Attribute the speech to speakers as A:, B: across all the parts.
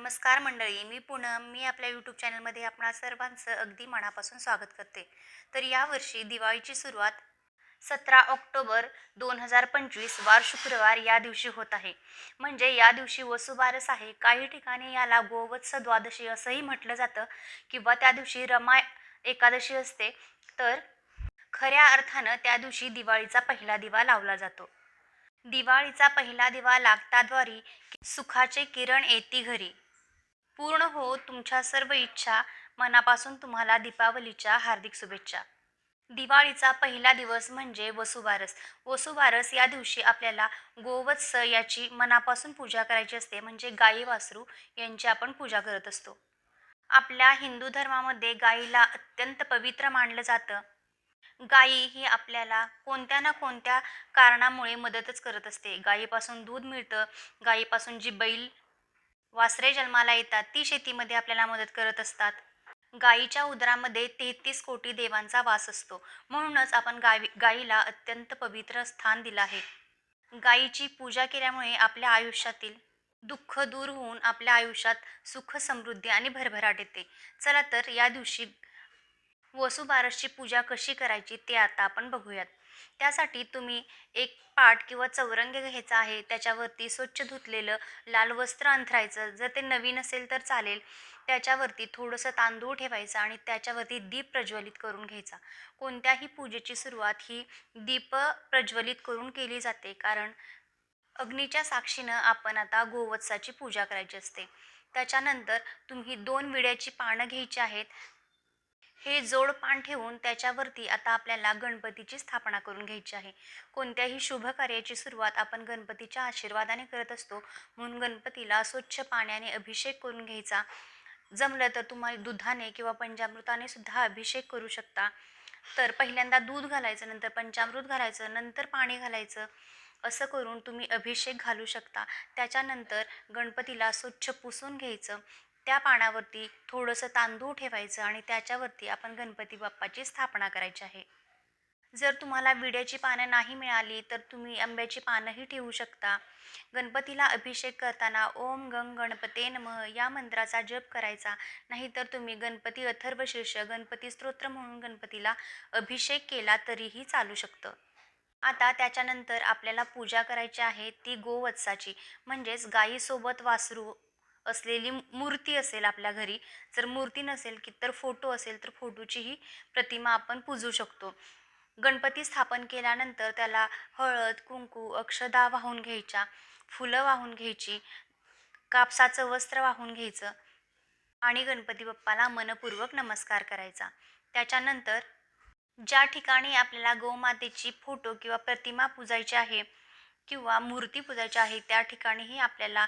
A: नमस्कार मंडळी मी पूनम. मी आपल्या यूट्यूब चॅनलमध्ये आपणा सर्वांचं अगदी मनापासून स्वागत करते. तर यावर्षी दिवाळीची सुरुवात सतरा ऑक्टोबर दोन हजार पंचवीस वार शुक्रवार या दिवशी होत आहे. म्हणजे या दिवशी वसुबारस आहे. काही ठिकाणी याला गोवत्स द्वादशी असंही म्हटलं जातं किंवा त्या दिवशी रमा एकादशी असते. तर खऱ्या अर्थानं त्या दिवशी दिवाळीचा पहिला दिवा लावला जातो. दिवाळीचा पहिला दिवा लागताद्वारी सुखाचे किरण येती घरी. पूर्ण हो तुमच्या सर्व इच्छा मनापासून तुम्हाला दीपावलीच्या हार्दिक शुभेच्छा. दिवाळीचा पहिला दिवस म्हणजे वसुबारस. वसुबारस या दिवशी आपल्याला गोवत्स याची मनापासून पूजा करायची असते म्हणजे गाई वासरू यांची आपण पूजा करत असतो. आपल्या हिंदू धर्मामध्ये गाईला अत्यंत पवित्र मानलं जातं. गाई ही आपल्याला कोणत्या ना कोणत्या कारणामुळे मदतच करत असते. गायीपासून दूध मिळतं गायीपासून जी बैल वासरे जन्माला येतात. ती शेतीमध्ये आपल्याला मदत करत असतात. गायीच्या उदरामध्ये तेहतीस कोटी देवांचा वास असतो. म्हणूनच आपण गावी गायीला अत्यंत पवित्र स्थान दिलं आहे. गायीची पूजा केल्यामुळे आपल्या आयुष्यातील दुःख दूर होऊन आपल्या आयुष्यात सुख समृद्धी आणि भरभराट येते. चला तर या दिवशी वसुबारसची पूजा कशी करायची ते आता आपण बघूयात. त्यासाठी तुम्ही एक पाट किंवा चौरंग घ्यायचा आहे. त्याच्यावरती स्वच्छ धुतलेलं लाल वस्त्र अंथरायचं. जर ते नवीन असेल तर चालेल. त्याच्यावरती थोडंसं तांदूळ ठेवायचं आणि त्याच्यावरती दीप प्रज्वलित करून घ्यायचा. कोणत्याही पूजेची सुरुवात ही दीप प्रज्वलित करून केली जाते. कारण अग्नीच्या साक्षीनं आपण आता गोवत्साची पूजा करायची असते. त्याच्यानंतर तुम्ही दोन विड्याची पानं घ्यायची आहेत. हे जोड पान ठेवून त्याच्यावरती आता आपल्याला गणपतीची स्थापना करून घ्यायची आहे. कोणत्याही शुभ कार्याची सुरुवात आपण गणपतीच्या आशीर्वादाने करत असतो. म्हणून गणपतीला स्वच्छ पाण्याने अभिषेक करून घ्यायचा. जमलं तर तुम्हाला दुधाने किंवा पंचामृताने सुद्धा अभिषेक करू शकता. तर पहिल्यांदा दूध घालायचं नंतर पंचामृत घालायचं नंतर पाणी घालायचं. असं करून तुम्ही अभिषेक घालू शकता. त्याच्यानंतर गणपतीला स्वच्छ पुसून घ्यायचं. त्या पानावरती थोडंसं तांदूळ ठेवायचं आणि त्याच्यावरती आपण गणपती बाप्पाची स्थापना करायची आहे. जर तुम्हाला विड्याची पानं नाही मिळाली तर तुम्ही आंब्याची पानंही ठेवू शकता. गणपतीला अभिषेक करताना ओम गंग गणपते नमः या मंत्राचा जप करायचा. नाहीतर तुम्ही गणपती अथर्व शीर्ष गणपती स्तोत्र म्हणून गणपतीला अभिषेक केला तरीही चालू शकतं. आता त्याच्यानंतर आपल्याला पूजा करायची आहे ती गोवत्साची म्हणजेच गायीसोबत वासरू असलेली मूर्ती असेल आपल्या घरी जर मूर्ती नसेल की तर फोटो असेल तर फोटोचीही प्रतिमा आपण पूजू शकतो. गणपती स्थापन केल्यानंतर त्याला हळद कुंकू अक्षदा वाहून घ्यायच्या फुलं वाहून घ्यायची कापसाचं वस्त्र वाहून घ्यायचं आणि गणपती बाप्पाला मनपूर्वक नमस्कार करायचा. त्याच्यानंतर ज्या ठिकाणी आपल्याला गोमातेची फोटो किंवा प्रतिमा पूजायची आहे किंवा मूर्ती पूजायची आहे त्या ठिकाणीही आपल्याला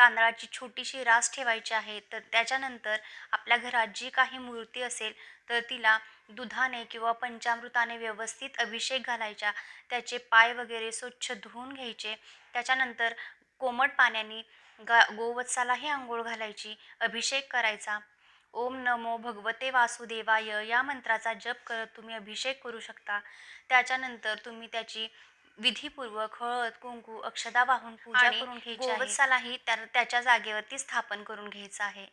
A: तांदळाची छोटीशी रास ठेवायची आहे तर त्याच्यानंतर आपल्या घरात जी काही मूर्ती असेल तर तिला दुधाने किंवा पंचामृताने व्यवस्थित अभिषेक घालायचा. त्याचे पाय वगैरे स्वच्छ धुवून घ्यायचे. त्याच्यानंतर कोमट पाण्याने गा गोवत्सालाही आंघोळ घालायची अभिषेक करायचा. ओम नमो भगवते वासुदेवाय या मंत्राचा जप करत तुम्ही अभिषेक करू शकता. त्याच्यानंतर तुम्ही त्याची विधीपूर्वक हळद कुंकू अक्षदा वाहून पूजा करून घ्यायची गोवत्सालाही त्या त्याच्या जागेवरती स्थापन करून घ्यायचं आहे.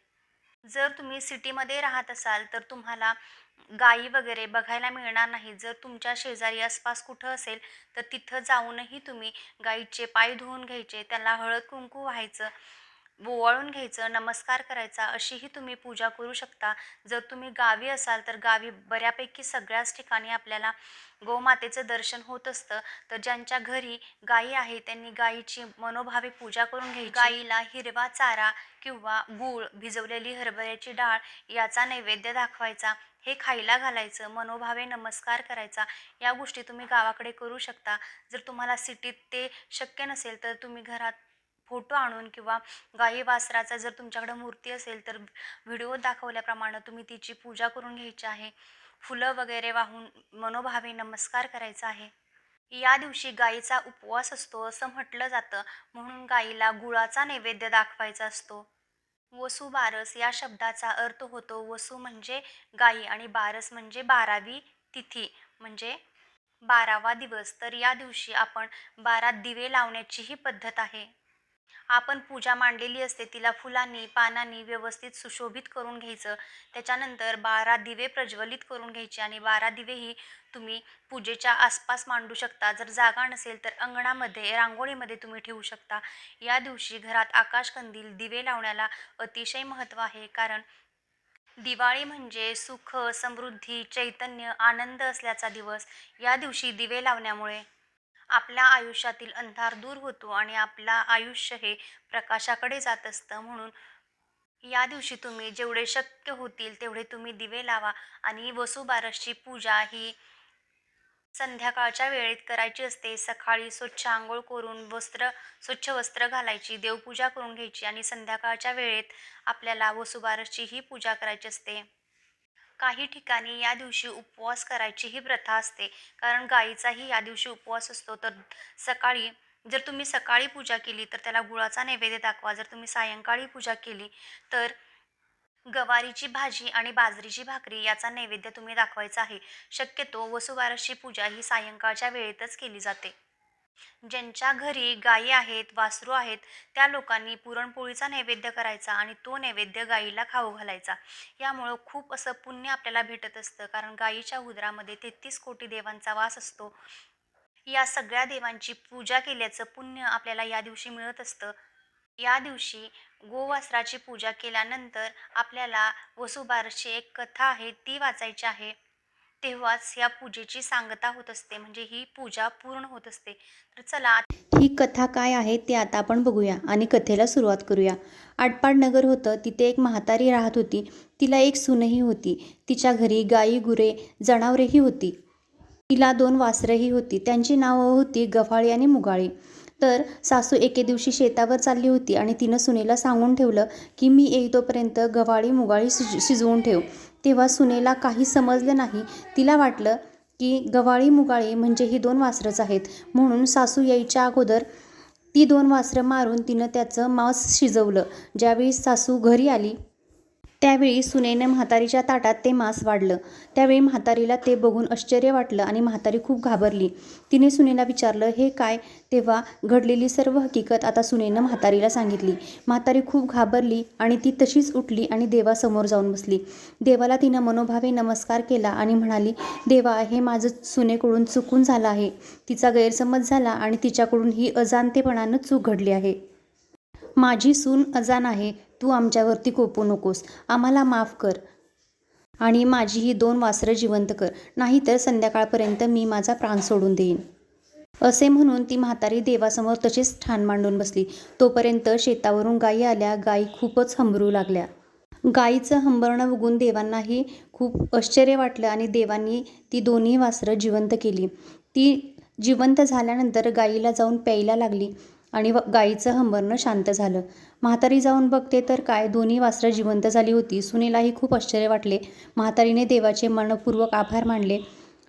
A: जर तुम्ही सिटीमध्ये राहत असाल तर तुम्हाला गायी वगैरे बघायला मिळणार नाही. जर तुमच्या शेजारी आसपास कुठं असेल तर तिथं जाऊनही तुम्ही गाईचे पाय धुवून घ्यायचे त्याला हळद कुंकू व्हायचं. ओवाळून घ्यायचं नमस्कार करायचा अशीही तुम्ही पूजा करू शकता. जर तुम्ही गावी असाल तर गावी बऱ्यापैकी सगळ्याच ठिकाणी आपल्याला गोमातेचं दर्शन होत असतं. तर ज्यांच्या घरी गायी आहे त्यांनी गायीची मनोभावे पूजा करून घ्यायची. गाईला हिरवा चारा किंवा गूळ भिजवलेली हरभऱ्याची डाळ याचा नैवेद्य दाखवायचा. हे खायला घालायचं मनोभावे नमस्कार करायचा. या गोष्टी तुम्ही गावाकडे करू शकता. जर तुम्हाला सिटीत ते शक्य नसेल तर तुम्ही घरात फोटो आणून किंवा गाई वासराचा जर तुमच्याकडं मूर्ती असेल तर व्हिडिओ दाखवल्याप्रमाणे तुम्ही तिची पूजा करून घ्यायची आहे. फुलं वगैरे वाहून मनोभावे नमस्कार करायचा आहे. या दिवशी गाईचा उपवास असतो असं म्हटलं जातं. म्हणून गाईला गुळाचा नैवेद्य दाखवायचा असतो. वसू बारस या शब्दाचा अर्थ होतो वसू म्हणजे गाई आणि बारस म्हणजे बारावी तिथी म्हणजे बारावा दिवस. तर या दिवशी आपण बारा दिवे लावण्याचीही पद्धत आहे.
B: आपण पूजा मांडलेली असते तिला फुलांनी पानांनी व्यवस्थित सुशोभित करून घ्यायचं. त्याच्यानंतर बारा दिवे प्रज्वलित करून घ्यायचे आणि बारा दिवेही तुम्ही पूजेच्या आसपास मांडू शकता. जर जागा नसेल तर अंगणामध्ये रांगोळीमध्ये तुम्ही ठेवू शकता. या दिवशी घरात आकाशकंदील दिवे लावण्याला अतिशय महत्त्व आहे. कारण दिवाळी म्हणजे सुख समृद्धी चैतन्य आनंद असल्याचा दिवस. या दिवशी दिवे लावण्यामुळे आपल्या आयुष्यातील अंधार दूर होतो आणि आपला आयुष्य हे प्रकाशाकडे जात असतं. म्हणून या दिवशी तुम्ही जेवढे शक्य होतील तेवढे तुम्ही दिवे लावा आणि वसुबारसची पूजा ही संध्याकाळच्या वेळेत करायची असते. सकाळी स्वच्छ आंघोळ करून वस्त्र स्वच्छ वस्त्र घालायची देवपूजा करून घ्यायची आणि संध्याकाळच्या वेळेत आपल्याला वसुबारसची ही पूजा करायची असते. काही ठिकाणी या दिवशी उपवास करायची ही प्रथा असते. कारण गाईचाही या दिवशी उपवास असतो. तर सकाळी जर तुम्ही सकाळी पूजा केली तर त्याला गुळाचा नैवेद्य दाखवा. जर तुम्ही सायंकाळी पूजा केली तर गवारीची भाजी आणि बाजरीची भाकरी याचा नैवेद्य तुम्ही दाखवायचा आहे. शक्यतो वसुबारसची पूजा ही सायंकाळच्या वेळेतच केली जाते. ज्यांच्या घरी गायी आहेत वासरू आहेत त्या लोकांनी पुरणपोळीचा नैवेद्य करायचा आणि तो नैवेद्य गाईला खाऊ घालायचा. यामुळं खूप असं पुण्य आपल्याला भेटत असतं कारण गाईच्या उदरामध्ये तेहतीस कोटी देवांचा वास असतो. या सगळ्या देवांची पूजा केल्याचं पुण्य आपल्याला या दिवशी मिळत असतं. या दिवशी गोवासराची पूजा केल्यानंतर आपल्याला वसुबारसची एक कथा आहे ती वाचायची आहे. तेव्हाच या पूजेची सांगता होत असते. म्हणजे ही पूजा पूर्ण होत असते. तर चला
A: ही कथा काय आहे ते आता आपण बघूया आणि कथेला सुरुवात करूया. आटपाड नगर होतं. तिथे एक म्हातारी राहत होती. तिला एक सूनही होती. तिच्या घरी गाई गुरे जनावरेही होती. तिला दोन वासरंही होती. त्यांची नावं होती गव्हाळी आणि मुगाळी. तर सासू एके दिवशी शेतावर चालली होती आणि तिनं सुनेला सांगून ठेवलं की मी येईतोपर्यंत गव्हाळी मुगाळी शिज शिजवून ठेव. तेव्हा सुनेला काही समजलं नाही. तिला वाटलं की गवाळी मुगाळी म्हणजे ही दोन वासरंच आहेत. म्हणून सासू यायच्या अगोदर ती दोन वासरं मारून तिनं त्याचं मांस शिजवलं. ज्यावेळी सासू घरी आली त्यावेळी सुनेनं म्हातारीच्या ताटात ते मांस वाढलं. त्यावेळी म्हातारीला ते बघून आश्चर्य वाटलं आणि म्हातारी खूप घाबरली. तिने सुनेला विचारलं हे काय? तेव्हा घडलेली सर्व हकीकत आता सुनेनं म्हातारीला सांगितली. म्हातारी खूप घाबरली आणि ती तशीच उठली आणि देवासमोर जाऊन बसली. देवाला तिनं मनोभावे नमस्कार केला आणि म्हणाली देवा हे माझं सुनेकडून चुकून झालं आहे. तिचा गैरसमज झाला आणि तिच्याकडून ही अजाणतेपणानं चूक घडली आहे. माझी सून अजान आहे. तू आमच्यावरती कोपू नकोस. आम्हाला माफ कर. आणि माझी ही दोन वासरं जिवंत कर. नाहीतर संध्याकाळपर्यंत मी माझा प्राण सोडून देईन. असे म्हणून ती म्हातारी देवासमोर तशीच ठाण मांडून बसली. तोपर्यंत शेतावरून गायी आल्या. गायी खूपच हंबरू लागल्या. गाईचं हंबरणं बघून देवांनाही खूप आश्चर्य वाटलं आणि देवांनी ती दोन्ही वासरं जिवंत केली. ती जिवंत झाल्यानंतर गाईला जाऊन प्यायला लागली. आणि व गाईचं हंबरणं शांत झालं. म्हातारी जाऊन बघते तर काय दोन्ही वासरं जिवंत झाली होती. सुनेलाही खूप आश्चर्य वाटले. म्हातारीने देवाचे मनपूर्वक आभार मानले.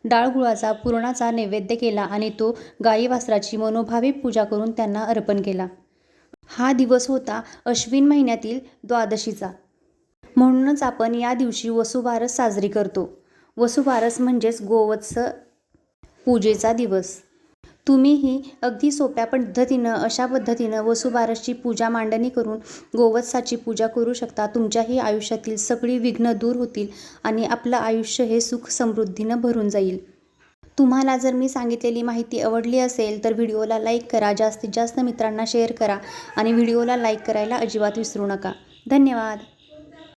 A: डाळ गुळाचा पुरणाचा नैवेद्य केला आणि तो गाई वासराची मनोभावी पूजा करून त्यांना अर्पण केला. हा दिवस होता अश्विन महिन्यातील द्वादशीचा. म्हणूनच आपण या दिवशी वसुबारस साजरी करतो. वसुबारस म्हणजेच गोवत्स पूजेचा दिवस. तुम्हीही अगदी सोप्या पद्धतीनं अशा पद्धतीनं वसुबारसची पूजा मांडणी करून गोवत्साची पूजा करू शकता. तुमच्याही आयुष्यातील सगळी विघ्न दूर होतील आणि आपलं आयुष्य हे सुख समृद्धीनं भरून जाईल. तुम्हाला जर मी सांगितलेली माहिती आवडली असेल तर व्हिडिओला लाईक करा जास्तीत जास्त मित्रांना शेअर करा आणि व्हिडिओला लाईक करायला अजिबात विसरू नका. धन्यवाद.